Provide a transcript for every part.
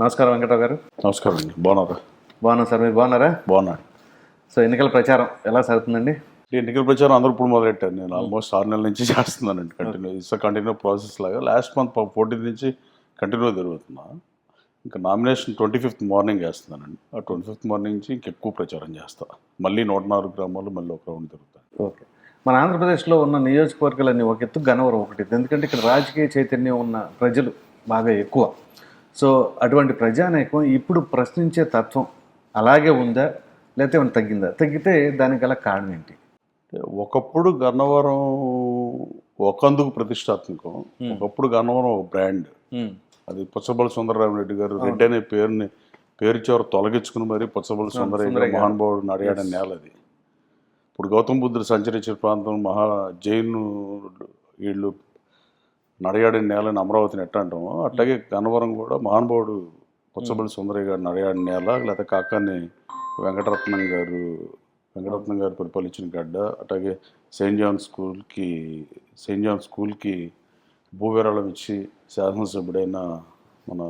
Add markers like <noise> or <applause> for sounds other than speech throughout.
నమస్కారం వెంకటరావు గారు. నమస్కారం అండి. బాగున్నారా? బాగున్నాం సార్ మీరు బాగున్నారా? బాగున్నాడు సో ఎన్నికల ప్రచారం ఎలా సాగుతుందండి? ఈ ఎన్నికల ప్రచారం అందరూ ఇప్పుడు మొదలెట్టారు. నేను ఆల్మోస్ట్ ఆరు నెలల నుంచి చేస్తున్నానండి కంటిన్యూ ఇట్స్ కంటిన్యూ ప్రాసెస్ లాగా. లాస్ట్ మంత్ ఫోర్టీన్ నుంచి కంటిన్యూ జరుగుతున్నా. ఇంకా నామినేషన్ ట్వంటీ ఫిఫ్త్ మార్నింగ్ చేస్తున్నానండి ఆ ట్వంటీ ఫిఫ్త్ మార్నింగ్ నుంచి ఇంకెక్కువ ప్రచారం చేస్తా. మళ్ళీ నూట నాలుగు గ్రామాలు మళ్ళీ ఒక రౌండ్ తిరుగుతాను ఓకే. మన ఆంధ్రప్రదేశ్లో ఉన్న నియోజకవర్గాలన్నీ ఒక ఎత్తు గన్నవరం ఒకటి. ఎందుకంటే ఇక్కడ రాజకీయ చైతన్యం ఉన్న ప్రజలు బాగా ఎక్కువ. సో అటువంటి ప్రజానేకం ఇప్పుడు ప్రశ్నించే తత్వం అలాగే ఉందా? లేకపోతే ఏమైనా తగ్గిందా? తగ్గితే దానికి గల కారణం ఏంటి? ఒకప్పుడు గన్నవరం ఒకందుకు ప్రతిష్టాత్మకం. ఒకప్పుడు గన్నవరం ఒక బ్రాండ్. అది పుచ్చబల సుందరరామరెడ్డి గారు రెడ్డి అనే పేరుని పేరు చివర తొలగించుకుని మరి పుచ్చబల గారు మహానుభావుడు నడియాడ నేల అది. ఇప్పుడు గౌతమ బుద్ధుడు సంచరించిన ప్రాంతం మహా జైను వీళ్ళు నడయాడిన నేలని అమరావతిని ఎట్ట అంటామో అట్లాగే గన్నవరం కూడా మహానుభావుడు పుచ్చబలి సుందరయ్య గారు నడయాడిన నేల లేకపోతే కాకాని వెంకటరత్నం గారు వెంకటరత్నం గారు పరిపాలించిన గడ్డ అట్లాగే సెయింట్ జాన్ స్కూల్కి సెయింట్ జాన్ స్కూల్కి భూవిరాళం ఇచ్చి శాసనసభ్యుడైన మన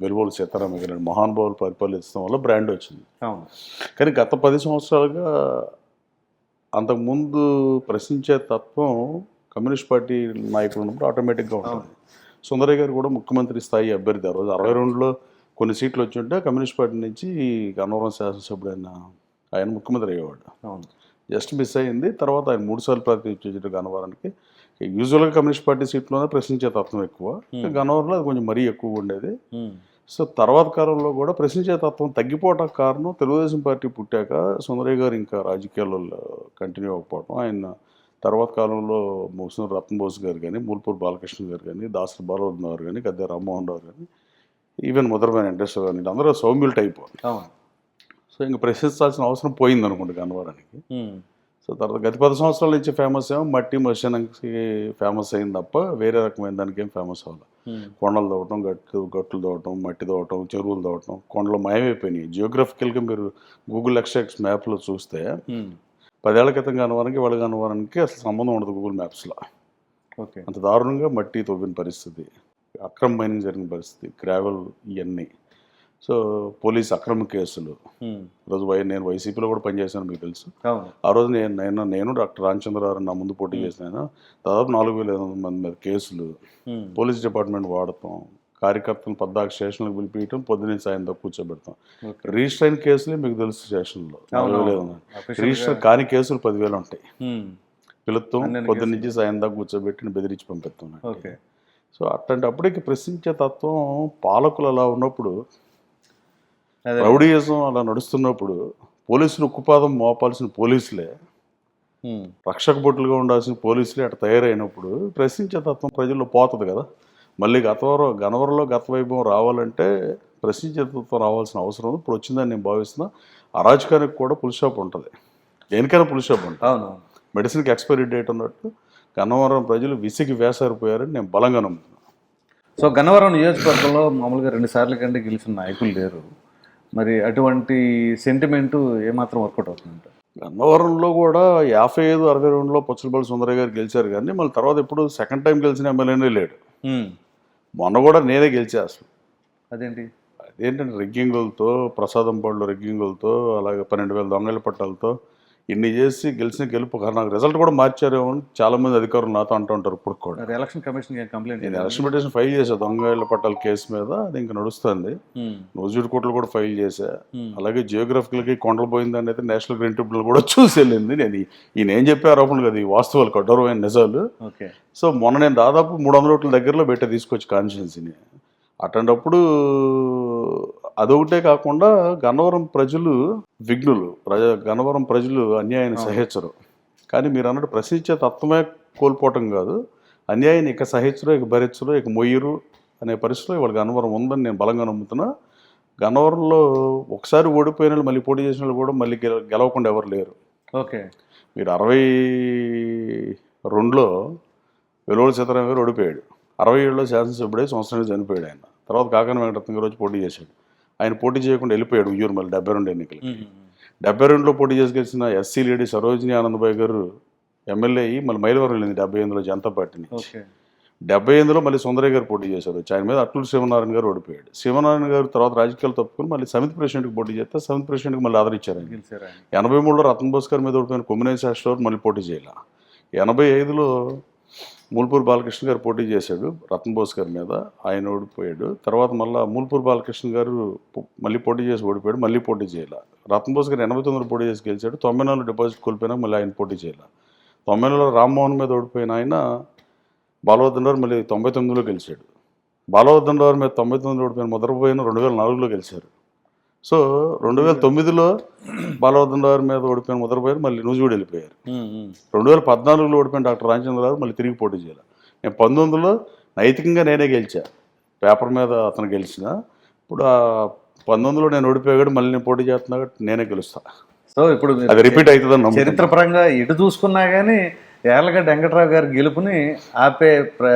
వెలువోలు సీతారామ గారి మహానుభావులు పరిపాలించడం వల్ల బ్రాండ్ వచ్చింది. కానీ గత పది సంవత్సరాలుగా అంతకుముందు ప్రశ్నించే తత్వం కమ్యూనిస్ట్ పార్టీ నాయకులు ఉన్నప్పుడు ఆటోమేటిక్గా ఉంటుంది సుందరయ్య గారు కూడా ముఖ్యమంత్రి స్థాయి అభ్యర్థి ఆ రోజు. అరవై రెండులో కొన్ని సీట్లు వచ్చి ఉంటే కమ్యూనిస్ట్ పార్టీ నుంచి గన్నవరం శాసనసభ్యుడైన ఆయన ముఖ్యమంత్రి అయ్యేవాడు. అవును. జస్ట్ మిస్ అయింది. తర్వాత ఆయన మూడు సార్లు ప్రాతినిధ్యం గన్నవరానికి. యూజువల్గా కమ్యూనిస్ట్ పార్టీ సీట్లోనే ప్రశ్నించే తత్వం ఎక్కువ. గన్నవరంలో అది కొంచెం మరీ ఎక్కువ ఉండేది. సో తర్వాత కాలంలో కూడా ప్రశ్నించే తత్వం తగ్గిపోవటం కారణం తెలుగుదేశం పార్టీ పుట్టాక సుందరయ్య గారు ఇంకా రాజకీయాల్లో కంటిన్యూ అవ్వకపోవటం. ఆయన తర్వాత కాలంలో ముగిసిన రత్నబోస్ గారు కానీ మూల్పూర్ బాలకృష్ణ గారు కానీ దాసరి బాలవర్ధన్ గారు కానీ గద్దె రామ్మోహన్ రావు గారు ఈవెన్ ముద్రమైన వెంకటేశ్వర గారు అందరూ సౌమ్యులు టైప్ సో ఇంకా ప్రశ్నించాల్సిన అవసరం పోయింది అనుకుంటా గన్నవరానికి. సో తర్వాత గత పది సంవత్సరాల నుంచి ఫేమస్ ఏమో మట్టి మశానంకి ఫేమస్ అయింది తప్ప వేరే రకమైన దానికి ఏం ఫేమస్ అవ్వాలి. కొండలు తవ్వటం గట్లు గట్లు తవ్వటం మట్టి తవ్వటం చెరువులు తవ్వటం కొండలు మాయమైపోయినాయి జియోగ్రఫికల్గా మీరు గూగుల్ ఎక్స్ట్రాక్స్ మ్యాప్లో చూస్తే. పదేళ్ళ క్రితం కనవరానికి వాళ్ళ కనవరానికి అసలు సంబంధం ఉండదు గూగుల్ మ్యాప్స్లో ఓకే. అంత దారుణంగా మట్టి తవ్విన పరిస్థితి. అక్రమ మైనింగ్ జరిగిన పరిస్థితి గ్రావెల్ ఇవన్నీ సో పోలీస్ అక్రమ కేసులు. ఈరోజు వై నేను వైసీపీలో కూడా పనిచేశాను మీకు తెలుసు. ఆ రోజు నేను నేను నేను డాక్టర్ రామచంద్రరావు నా ముందు పోటీ చేసిన దాదాపు నాలుగు వేల ఐదు వందల మంది మీద కేసులు. పోలీస్ డిపార్ట్మెంట్ వాడతాం కార్యకర్తలను పద్దాకు స్టేషన్లకు పిలిపించడం పొద్దున్నే సాయంత్రం కూర్చోబెడతాం. రిజిస్టర్ అయిన కేసులే మీకు తెలుసు స్టేషన్లో. రిజిస్టర్ కాని కేసులు పదివేలు ఉంటాయి. పిలుస్తాం పొద్దున్న నుంచి సాయం దాకా కూర్చోబెట్టి బెదిరించి పంపిస్తాం ఓకే. సో అట్లాంటి అప్పటికి ప్రశ్నించే తత్వం పాలకులు అలా ఉన్నప్పుడు రౌడీయిజం అలా నడుస్తున్నప్పుడు పోలీసులు ఉక్కుపాదం మోపాల్సిన పోలీసులే. రక్షక బొట్టులుగా ఉండాల్సిన పోలీసులే అట్లా తయారైనప్పుడు ప్రశ్నించే తత్వం ప్రజల్లో పోతుంది కదా. మళ్ళీ గతవరం గనవరంలో గత వైభవం రావాలంటే ప్రశ్నించే తత్వం రావాల్సిన అవసరం ఉంది. ఇప్పుడు వచ్చిందని నేను భావిస్తున్నా. అరాజకానికి కూడా పుల్ షాప్ ఉంటుంది. దేనికైనా పుల్ షాప్ ఉంటుంది. అవును మెడిసిన్కి ఎక్స్పైరీ డేట్ ఉన్నట్టు గన్నవరం ప్రజలు విసిగి వేసారిపోయారని నేను బలంగా నమ్ముతున్నాను సో గన్నవరం నియోజకవర్గంలో మామూలుగా రెండు సార్ల కంటే గెలిచిన నాయకులు లేరు. మరి అటువంటి సెంటిమెంటు ఏమాత్రం వర్కౌట్ అవుతుందంట? గన్నవరంలో కూడా యాభై ఐదు అరవై రెండులో పొచ్చలపల్లి సుందరయ్య గారు గెలిచారు కానీ మళ్ళీ తర్వాత ఎప్పుడు సెకండ్ టైం గెలిచిన ఎమ్మెల్యేనే లేడు. మొన్న కూడా నేనే గెలిచా అసలు. అదేంటి? అదేంటంటే రిగ్గింగులతో ప్రసాదం పళ్ళు రిగ్గింగులతో అలాగే పన్నెండు వేల దొంగల పట్టాలతో ఇన్ని చేసి గెలిచిన గెలుపు నాకు రిజల్ట్ కూడా మార్చారేమో అని చాలా మంది అధికారులు నాతో అంటూ ఉంటారు ఇప్పుడు కూడా. ఎలక్షన్ కమిషన్ కంప్లైంట్ నేను ఎలక్షన్ పిటిషన్ ఫైల్ చేశా. దొంగల పట్టాల కేసు మీద అది ఇంకా నడుస్తుంది. నూజివీడు కోర్టులు కూడా ఫైల్ చేశా. అలాగే జియోగ్రఫికల్కి కొండలు పోయిందని అయితే నేషనల్ గ్రీన్ ట్రిబ్యునల్ కూడా చూసి వెళ్ళింది. నేను ఈయన ఏం చెప్పే ఆరోపణలు కదా. ఈ వాస్తవాలు కఠోరమైన నిజాలు. ఓకే. సో మొన్న నేను దాదాపు మూడు వందల ఓట్ల దగ్గరలో పెట్టే తీసుకొచ్చి కాన్స్టిట్యున్సీని అట్లాంటప్పుడు అదొకటే కాకుండా గన్నవరం ప్రజలు విఘ్నులు. ప్రజ గన్నవరం ప్రజలు అన్యాయాన్ని సహించరు. కానీ మీరు అన్నట్టు ప్రశ్నించే తత్వమే కోల్పోవటం కాదు. అన్యాయాన్ని ఇక సహించరు ఇక భరించరు ఇక మొయ్యరు అనే పరిస్థితిలో ఇవాళ గన్నవరం ఉందని నేను బలంగా నమ్ముతున్నా. గన్నవరంలో ఒకసారి ఓడిపోయిన వాళ్ళు మళ్ళీ పోటీ చేసిన వాళ్ళు కూడా మళ్ళీ గెల గెలవకుండా ఎవరు లేరు. ఓకే. మీరు అరవై రెండులో వెలువడి సీతారాం గారు ఓడిపోయాడు. అరవై ఏడులో శాసనసభ్యుడే సంవత్సరానికి చనిపోయాడు ఆయన. తర్వాత కాకన వెంకటరత్న గారు వచ్చి పోటీ చేశాడు. ఆయన పోటీ చేయకుండా వెళ్ళిపోయాడు ఉయ్యూరు మళ్ళీ డెబ్బై రెండు ఎన్నికలకి డెబ్బై రెండులో పోటీ చేసి గెలిచిన ఎస్సీ లేడీ సరోజిని ఆనందబాయ్ గారు ఎమ్మెల్యే అయ్యి మళ్ళీ మైలవరం వెళ్ళింది డెబ్బై ఎనిమిదిలో జనతా పార్టీ నుంచి. డెబ్బై ఎనిమిదిలో మళ్ళీ సుందరయ్య గారు పోటీ చేశారు. వచ్చి ఆయన మీద అట్లూరు శివనారాయణ గారు ఓడిపోయాడు. శివనారాయణ గారు తర్వాత రాజకీయాలు తప్పుకుని మళ్ళీ సమితి ప్రెసిడెంట్కి పోటీ చేస్తే సమితి ప్రెసిడెంట్కి మళ్ళీ ఆదరించారు ఎనభై మూడులో రతన్ బోస్ గారి మీద ఓడిపోయిన కొమ్మినేని శాస్త్రి మళ్ళీ పోటీ చేయాల. ఎనభై ఐదులో మూల్పూర్ బాలకృష్ణ గారు పోటీ చేశాడు రత్నబోస్ గారి మీద. ఆయన ఓడిపోయాడు. తర్వాత మళ్ళీ మూల్పూర్ బాలకృష్ణ గారు మళ్ళీ పోటీ చేసి ఓడిపోయాడు మళ్ళీ పోటీ చేయాల. రత్నబోస్ గారు ఎనభై తొమ్మిది పోటీ చేసి గెలిచాడు తొంభై నాలుగు డిపాజిట్ కోల్పోయినా మళ్ళీ ఆయన పోటీ చేయాల. తొంభై నాలుగులో రామ్మోహన్ మీద ఓడిపోయిన ఆయన బాలవర్ధన్ రావు మళ్ళీ తొంభై తొమ్మిదిలో గెలిచాడు. బాలవర్ధన్ రావు మీద తొంభై తొమ్మిది ఓడిపోయిన మొదలుపోయిన రెండు వేల నాలుగులో గెలిచారు. సో రెండు వేల తొమ్మిదిలో బాలవర్ధన్ రావు మీద ఓడిపోయిన ముద్రపోయారు మళ్ళీ నూజివీడు వెళ్ళిపోయారు. రెండు వేల పద్నాలుగులో ఓడిపోయిన డాక్టర్ రామచంద్రరావు మళ్ళీ తిరిగి పోటీ చేయాలి నేను పంతొమ్మిదిలో నైతికంగా నేనే గెలిచా పేపర్ మీద అతను గెలిచిన ఇప్పుడు ఆ పంతొమ్మిదిలో నేను ఓడిపోయాడు మళ్ళీ నేను పోటీ చేస్తున్నా నేనే గెలుస్తా సో ఇప్పుడు అది రిపీట్ అవుతుందని. చరిత్రపరంగా ఎటు చూసుకున్నా కానీ యార్లగడ్డ వెంకట్రావు గారి గెలుపుని ఆపే ప్ర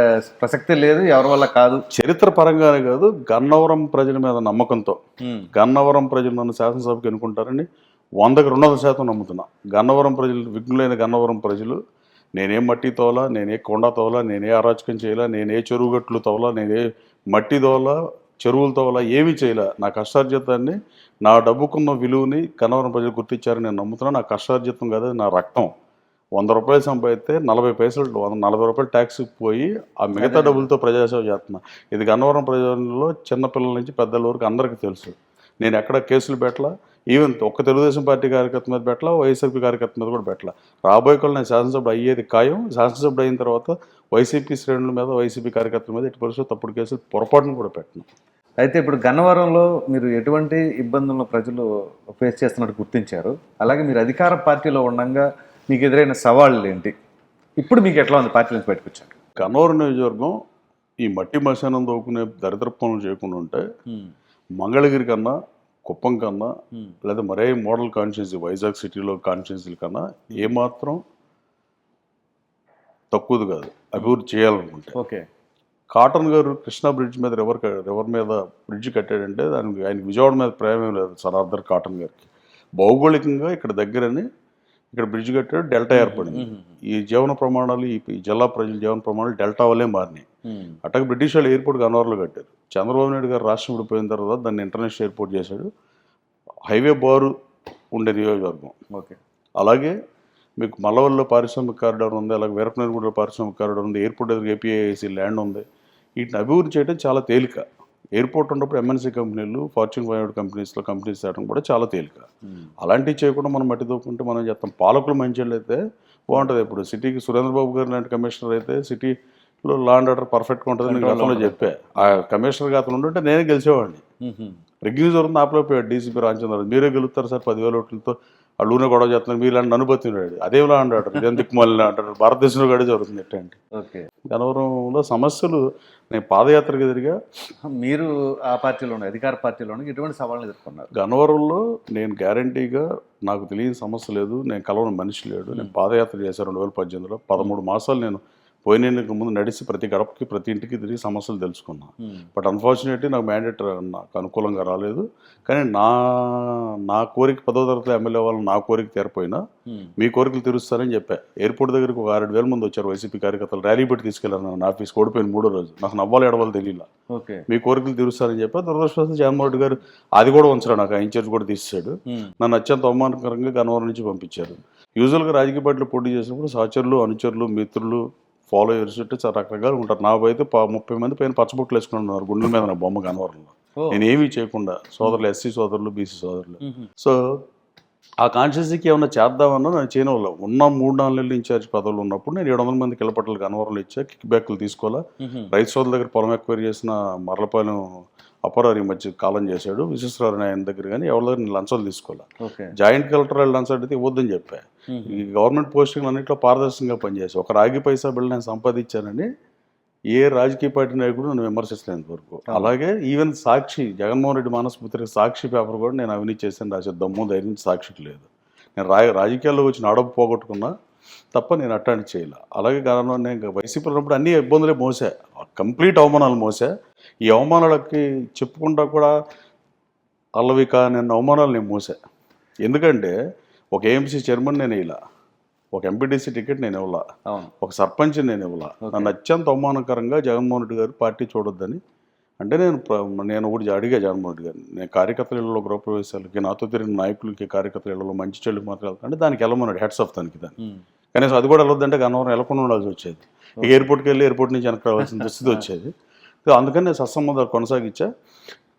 ప్రసక్తి లేదు ఎవరి వల్ల కాదు. చరిత్ర పరంగానే కాదు గన్నవరం ప్రజల మీద నమ్మకంతో. గన్నవరం ప్రజలు నన్ను శాసనసభకు ఎన్నుకుంటారని వందకు రెండు వందల శాతం నమ్ముతున్నా. గన్నవరం ప్రజలు విఘ్నులైన గన్నవరం ప్రజలు నేనే మట్టి తోలా నేనే కొండ తోలా నేనే అరాచకం చేయలా నేనే చెరువు గట్లు తోలా నేనే మట్టి తోలా చెరువుల తోలా ఏమీ చేయలే. నా కష్టార్జితాన్ని నా డబ్బుకున్న విలువని గన్నవరం ప్రజలు గుర్తించారని నేను నమ్ముతున్నా. నా కష్టార్జితం కాదు నా రక్తం. వంద రూపాయలు సంపాదిస్తే నలభై పైసలు వంద నలభై రూపాయలు ట్యాక్స్ పోయి ఆ మిగతా డబ్బులతో ప్రజాసేవ చేస్తున్నా. ఇది గన్నవరం ప్రజల్లో చిన్నపిల్లల నుంచి పెద్దల వరకు అందరికీ తెలుసు. నేను ఎక్కడ కేసులు పెట్టలా? ఈవెన్ ఒక్క తెలుగుదేశం పార్టీ కార్యకర్త మీద పెట్టలా వైఎస్ఆర్పీ కార్యకర్త మీద కూడా పెట్టలా. రాబోయే కాలం నేను శాసనసభ్యుడు అయ్యేది ఖాయం. శాసనసభ్యుడు అయిన తర్వాత వైసీపీ శ్రేణుల మీద వైసీపీ కార్యకర్తల మీద ఎట్టి పరిస్థితుల్లో తప్పుడు కేసులు పొరపాటును కూడా పెట్టను. అయితే ఇప్పుడు గన్నవరంలో మీరు ఎటువంటి ఇబ్బందులను ప్రజలు ఫేస్ చేస్తున్నట్టు గుర్తించారు? అలాగే మీరు అధికార పార్టీలో ఉండగా మీకు ఎదురైన సవాళ్ళు ఏంటి ఇప్పుడు మీకు ఎట్లా ఉంది పార్టీ నుంచి బయటకు వచ్చారు గన్నవరం నియోజకవర్గం ఈ మట్టి మశానం దోకునే దరిద్ర పనులు చేయకుండా ఉంటే మంగళగిరి కన్నా కుప్పం కన్నా లేదా మరే మోడల్ కాన్స్టిట్యున్సీ వైజాగ్ సిటీలో కాన్స్టిట్యున్సీల కన్నా ఏమాత్రం తక్కువది కాదు. అభివృద్ధి చేయాలనుకుంటే. ఓకే. కాటన్ గారు కృష్ణా బ్రిడ్జ్ మీద రివర్ రివర్ మీద బ్రిడ్జ్ కట్టాడంటే దానికి ఆయనకి విజయవాడ మీద ప్రేమ లేదు సరార్దర్ కాటన్ గారికి. భౌగోళికంగా ఇక్కడ దగ్గరని ఇక్కడ బ్రిడ్జ్ కట్టాడు డెల్టా ఏర్పడింది. ఈ జీవన ప్రమాణాలు ఈ జిల్లా ప్రజల జీవన ప్రమాణాలు డెల్టా వల్లే మారినాయి. అట్టగా బ్రిటిష్ వాళ్ళు ఎయిర్పోర్ట్ గన్నవరంలో కట్టారు. చంద్రబాబు నాయుడు గారు రాష్ట్రం విడిపోయిన తర్వాత దాన్ని ఇంటర్నేషనల్ ఎయిర్పోర్ట్ చేశాడు. హైవే బారు ఉండే నియోజకవర్గం. ఓకే. అలాగే మీకు మల్లవల్లో పారిశ్రామిక కారిడార్ ఉంది అలాగే వీరపనేరుగూడలో పారిశ్రామిక కారిడార్ ఉంది ఎయిర్పోర్ట్ ఎదురు ఏపీఐసి ల్యాండ్ ఉంది. వీటిని అభివృద్ధి చేయడం చాలా తేలిక. ఎయిర్పోర్ట్ ఉన్నప్పుడు ఎంఎన్సీ కంపెనీలు ఫార్చ్యూన్ ఫైవ్ హండ్రెడ్ కంపెనీస్లో కంపెనీస్ తేవడం కూడా చాలా తేలిక. అలాంటివి చేయకుండా మనం మట్టి దూకుంటే మనం చేస్తాం. పాలకులు మంచి అయితే బాగుంటుంది ఇప్పుడు. సిటీకి సురేంద్రబాబు గారు లాంటి కమిషనర్ అయితే సిటీలో లా అండ్ ఆర్డర్ పర్ఫెక్ట్గా ఉంటుంది నేను గతంలో చెప్పా. ఆ కమిషనర్గా అతను ఉంటుంటే నేనే గెలిచేవాడిని. రిగ్గింగ్ జరుగుతుంది ఆపలేకపోయాడు. డీసీపీ రామచంద్ర మీరే గెలుస్తారు సార్. పదివేల ఓట్లతో వాళ్ళు ఊనే గొడవ చేస్తున్నారు. మీరు ఇలాంటి అనుభూతున్నాడు అదేలా అంటాడు ఇదేం దిక్కుమాలి అంటాడు భారతదేశంలో కూడా జరుగుతుంది ఎట్టండి ఓకే. గనవరంలో సమస్యలు నేను పాదయాత్రకి తిరిగా మీరు ఆ పార్టీలోనే అధికార పార్టీలోనే ఎటువంటి సవాళ్ళని ఎదుర్కొన్నారు. గన్నవరంలో నేను గ్యారంటీగా నాకు తెలియని సమస్య లేదు నేను కలవని మనిషి లేడు నేను పాదయాత్ర చేశాను రెండు వేల పద్దెనిమిదిలో. పదమూడు మాసాలు నేను పోయిన ముందు నడిచి ప్రతి గడపకి ప్రతి ఇంటికి తిరిగి సమస్యలు తెలుసుకున్నా. బట్ అన్ఫార్చునేట్లీ నాకు మ్యాండేట్ నాకు అనుకూలంగా రాలేదు. కానీ నా నా కోరిక పదో తరగతి ఎమ్మెల్యే వాళ్ళు నా కోరిక తీరపోయినా మీ కోరికలు తీరుస్తారని చెప్పా. ఎయిర్పోర్ట్ దగ్గరికి ఒక ఆరేడు వేల మంది వచ్చారు వైసీపీ కార్యకర్తలు. ర్యాలీ పెట్టి తీసుకెళ్ళాను నా ఆఫీస్ ఓడిపోయిన మూడో రోజు. నాకు నవ్వాలి ఎడవాలి తెలియలా ఓకే. మీ కోరికలు తీరుస్తారని చెప్పా. దురదృష్టవశాత్తు జగన్మోహన్ రెడ్డి గారు అది కూడా ఉంచరా నాకు ఆ ఇన్ఛార్జ్ కూడా తీసాడు నన్ను అత్యంత అవమానకరంగా గన్నవరం నుంచి పంపించారు. యూజువల్గా రాజకీయ పార్టీలు పోటీ చేసినప్పుడు సహచరులు అనుచరులు మిత్రులు ఫాలోయర్స్ అంటే చాలా రకరకాలు ఉంటారు. నాకు అయితే ముప్పై మంది పైన పచ్చబొట్లు వేసుకున్నారు గుండెల మీద నా బొమ్మ గన్నవరంలో ఓ. నేను ఏమీ చేయకుండా సోదరులు ఎస్సీ సోదరులు బీసీ సోదరులు. సో ఆ కాన్స్టిట్యూన్సీకి ఏమన్నా చేద్దామన్నా నేను చేయని. వాళ్ళం ఉన్న మూడు నాలుగు నెలలు ఇన్ఛార్జ్ పదవులు ఉన్నప్పుడు నేను ఏడు వందల మంది కిలపట్టలు గన్నవరంలో ఇచ్చా కిక్ బ్యాక్లు తీసుకోవాలా? రైతు సోదరుల దగ్గర పొలం ఎక్వైరీ చేసిన మర్లపాలెం అపరారి మధ్య కాలం చేశాడు. విశ్వేశ్వరరావు ఆయన దగ్గర కానీ ఎవరి దగ్గర నేను లంచాలు తీసుకోవాలా? జాయింట్ కలెక్టర్ వాళ్ళు లంచాలు అడిగితే ఇవ్వద్దని చెప్పా. ఈ గవర్నమెంట్ పోస్టింగ్లు అన్నింటిలో పారదర్శకంగా పనిచేసి ఒక రాగి పైసా బిల్లు నేను సంపాదించానని ఏ రాజకీయ పార్టీ నాయకుడు నన్ను విమర్శించలేంత వరకు అలాగే ఈవెన్ సాక్షి జగన్మోహన్ రెడ్డి మానస పుత్రిక సాక్షి పేపర్ కూడా నేను అవినీతి చేశాను. రాసే దమ్ము ధైర్యం సాక్షికి లేదు. నేను రా రాజకీయాల్లో వచ్చిన అడపు పోగొట్టుకున్నా తప్ప నేను అట్టాంటి చేయలే. అలాగే కారణం నేను వైసీపీలో ఉన్నప్పుడు అన్ని ఇబ్బందులే మోసా. కంప్లీట్ అవమానాలు మోసా. ఈ అవమానాలకి చెప్పుకుంటా కూడా అల్లవిక నేను అవమానాలు నేను మోసా. ఎందుకంటే ఒక ఏఎంసీ చైర్మన్ నేను ఇలా ఒక ఎంపీటీసీ టికెట్ నేను ఇవ్వాల. ఒక సర్పంచ్ నేను ఇవ్వాల. నన్ను అత్యంత అవమానకరంగా జగన్మోహన్ రెడ్డి గారు పార్టీ చూడొద్దని. అంటే నేను నేను ఒకటి అడిగా జగన్మోహన్ రెడ్డి గారిని. నేను కార్యకర్తల ఇళ్ళలో గృహప్రవేశాలకి నాతో తిరిగిన నాయకులకి కార్యకర్తల ఇళ్ళలో మంచి చెడు మాత్రం వెళ్తాను. అంటే దానికి వెళ్ళమన్నాడు హెడ్స్ ఆఫ్ దానికి దాన్ని. కనీసం అది కూడా వెళ్ళొద్దంటే గన్నవరం వెళ్ళకుండా ఉండాల్సి వచ్చేది. ఇక ఎయిర్పోర్ట్కి వెళ్ళి ఎయిర్పోర్ట్ నుంచి వెనక్కి రావాల్సిన <laughs> దుస్థితి వచ్చేది. సో అందుకని నేను సత్సంబంధాలు కొనసాగించా.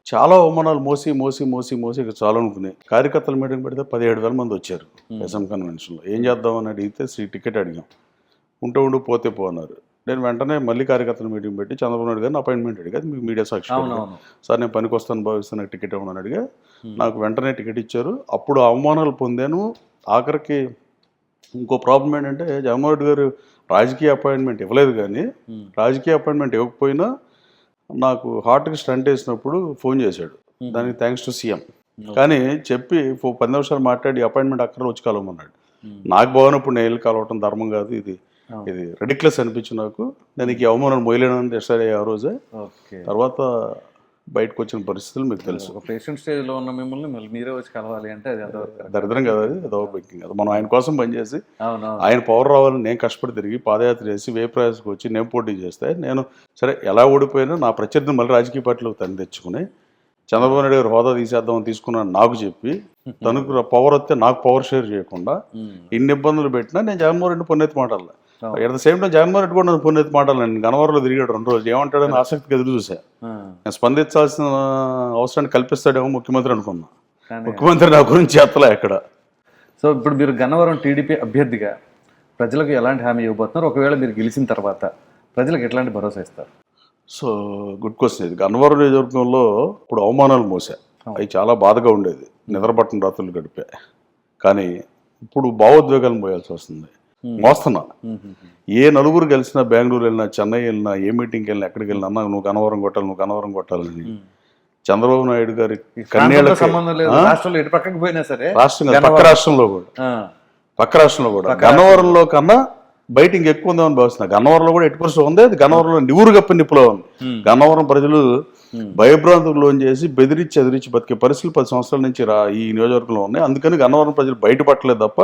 చాలా అవమానాలు మోసి మోసి మోసి మోసి ఇక చాలు అనుకున్నాయి కార్యకర్తల మీటింగ్ పెడితే పదిహేడు వేల మంది వచ్చారు ఎస్ఎం కన్వెన్షన్లో. ఏం చేద్దామని అడిగితే సీ టికెట్ అడిగాం. ఉంటే ఉండు పోతే పో అన్నారు. నేను వెంటనే మళ్ళీ కార్యకర్తల మీటింగ్ పెట్టి చంద్రబాబు నాయుడు గారిని అపాయింట్మెంట్ అడిగా. అది మీకు మీడియా సాక్షి సార్ నేను పనికి వస్తాను భావిస్తాను నాకు టికెట్ ఇవ్వమని అడిగా. నాకు వెంటనే టికెట్ ఇచ్చారు. అప్పుడు అవమానాలు పొందాను. ఆఖరికి ఇంకో ప్రాబ్లం ఏంటంటే జగన్మోహన్ రెడ్డి గారు రాజకీయ అపాయింట్మెంట్ ఇవ్వలేదు కానీ. రాజకీయ అపాయింట్మెంట్ ఇవ్వకపోయినా నాకు హార్ట్కి స్టంట్ వేసినప్పుడు ఫోన్ చేశాడు. దానికి థ్యాంక్స్ టు సీఎం కానీ చెప్పి పది నిమిషాలు మాట్లాడి అపాయింట్మెంట్ అక్కడ వచ్చి కలవమన్నాడు. నాకు బాగున్నప్పుడు నేను వెళ్ళి కలవటం ధర్మం కాదు ఇది. ఇది రెడిక్లెస్ అనిపించి నాకు. దానికి ఈ అవమానం మొయలేనని డిసైడ్ అయ్యే ఆ రోజే. తర్వాత బయటకు వచ్చిన పరిస్థితులు మీకు తెలుసు. ఒక పేషెంట్ స్టేజ్లో ఉన్న మిమ్మల్ని మళ్ళీ మీరే వచ్చి కలవాలి అంటే అది దరిద్రం కదా అది? అదో బెక్కింగ్ కదా. మనం ఆయన కోసం పనిచేసి ఆయన పవర్ రావాలని నేను కష్టపడి తిరిగి పాదయాత్ర చేసి వే ప్రయాసకు వచ్చి నేను పోటీ చేస్తే నేను సరే ఎలా ఓడిపోయినా నా ప్రత్యర్థిని మళ్ళీ రాజకీయ పార్టీలోకి తను తెచ్చుకుని చంద్రబాబు నాయుడు గారు హోదా తీసేద్దామని తీసుకున్నాను నాకు చెప్పి తనకు <laughs> పవర్ వస్తే నాకు పవర్ షేర్ చేయకుండా. ఇన్ని ఇబ్బందులు పెట్టినా నేను జగన్మోహన్ రెడ్డి పొన్నెత్తి మాటలు అవును. At the same time Jaganmohan Reddy కూడా నన్ను పొన్నెత్తి మాటలు. నేను గనవరంలో తిరిగాడు రెండు రోజులు. ఏమంటాడని ఆసక్తిగా ఎదురు చూసా ఆ. నేను స్పందించాల్సిన అవసరాన్ని కల్పిస్తాడేమో ముఖ్యమంత్రి అనుకున్నా. కానీ ముఖ్యమంత్రి నా గురించి చెప్పలే ఎక్కడ సో ఇప్పుడు మీరు గన్నవరం టీడీపీ అభ్యర్థిగా ప్రజలకు ఎలాంటి హామీ ఇవ్వబోతున్నారు? ఒకవేళ మీరు గెలిచిన తర్వాత ప్రజలకు ఎట్లాంటి భరోసా ఇస్తారు? సో గుడ్ క్వశ్చన్ ఇది గన్నవరం నియోజకవర్గంలో ఇప్పుడు అవమానాలు మోసా అవి చాలా బాధగా ఉండేది. నిద్రపట్టిన రాత్రులు గడిపా కానీ ఇప్పుడు భావోద్వేగాలను పోయాల్సి వస్తుంది. మోస్తున్నా ఏ నలుగురు కలిసినా బెంగళూరు వెళ్ళినా చెన్నై వెళ్ళినా ఏ మీటింగ్కి వెళ్ళినా ఎక్కడికి వెళ్ళినా అన్నా నువ్వు గన్నవరం కొట్టాలి నువ్వు గన్నవరం కొట్టాలని. చంద్రబాబు నాయుడు గారి సంబంధం లేదు. రాష్ట్రంలో ఎటు పక్కకి పోయినా సరే రాష్ట్రం పక్క రాష్ట్రంలో కూడా. పక్క రాష్ట్రంలో కూడా. గన్నవరంలో కన్నా బయట ఇంకెక్కువ ఉందేమని భావిస్తున్నా. గన్నవరంలో కూడా ఎట్టి పరిస్థితి ఉంది. అది గన్నవరంలో నివురు కప్పి నిప్పులో ఉంది. గన్నవరం ప్రజలు. భయభ్రాంతులకు లోన్ చేసి బెదిరించి ఎదిరించి బతికే పరిస్థితులు పది సంవత్సరాల నుంచి రా ఈ నియోజకవర్గంలో ఉన్నాయి. అందుకని గన్నవరం ప్రజలు బయటపట్టలేదు తప్ప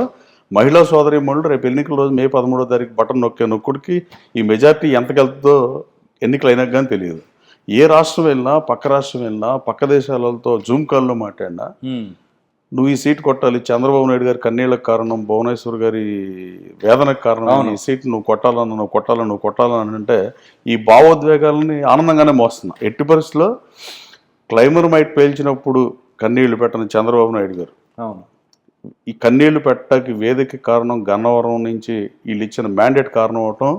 మహిళా సోదరి మనులు రేపు ఎన్నికల రోజు మే పదమూడో తారీఖు బటన్ నొక్కే నొక్కుడికి ఈ మెజార్టీ ఎంతకెళ్తుందో ఎన్నికలు అయినాక కానీ తెలియదు. ఏ రాష్ట్రం వెళ్ళినా పక్క రాష్ట్రం వెళ్ళినా పక్క దేశాలతో జూమ్ కాల్లో మాట్లాడినా నువ్వు ఈ సీట్ కొట్టాలి. చంద్రబాబు నాయుడు గారి కన్నీళ్ళకి కారణం భువనేశ్వర్ గారి వేదనకు కారణం ఈ సీట్ నువ్వు కొట్టాలని నువ్వు కొట్టాలని నువ్వు కొట్టాలని అంటే ఈ భావోద్వేగాలని ఆనందంగానే మోస్తున్నా. ఎట్టి పరిస్థితుల్లో క్లైమర్ మైట్ పేల్చినప్పుడు కన్నీళ్ళు పెట్టని చంద్రబాబు నాయుడు గారు. అవును. ఈ కన్నీళ్ళు పెట్టడానికి వేదిక కారణం గన్నవరం నుంచి వీళ్ళు ఇచ్చిన మ్యాండేట్ కారణం అవటం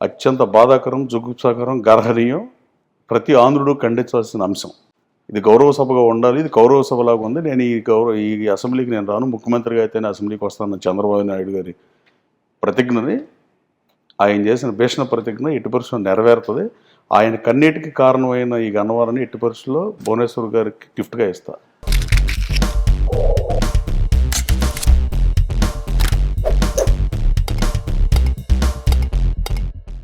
అత్యంత బాధాకరం జుగుప్సాకరం గర్హనీయం. ప్రతి ఆంధ్రుడు ఖండించాల్సిన అంశం. ఇది గౌరవ సభగా ఉండాలి ఇది గౌరవ సభలాగా ఉంది. నేను ఈ గౌరవ ఈ అసెంబ్లీకి నేను రాను. ముఖ్యమంత్రిగా అయితేనే అసెంబ్లీకి వస్తాను చంద్రబాబు నాయుడు గారి ప్రతిజ్ఞని ఆయన చేసిన భీషణ ప్రతిజ్ఞ ఎట్టి పరిస్థితులు నెరవేరుతుంది. ఆయన కన్నీటికి కారణమైన ఈ గన్నవరాన్ని ఎట్టి పరిస్థితుల్లో భువనేశ్వర్ గారికి గిఫ్ట్గా ఇస్తా.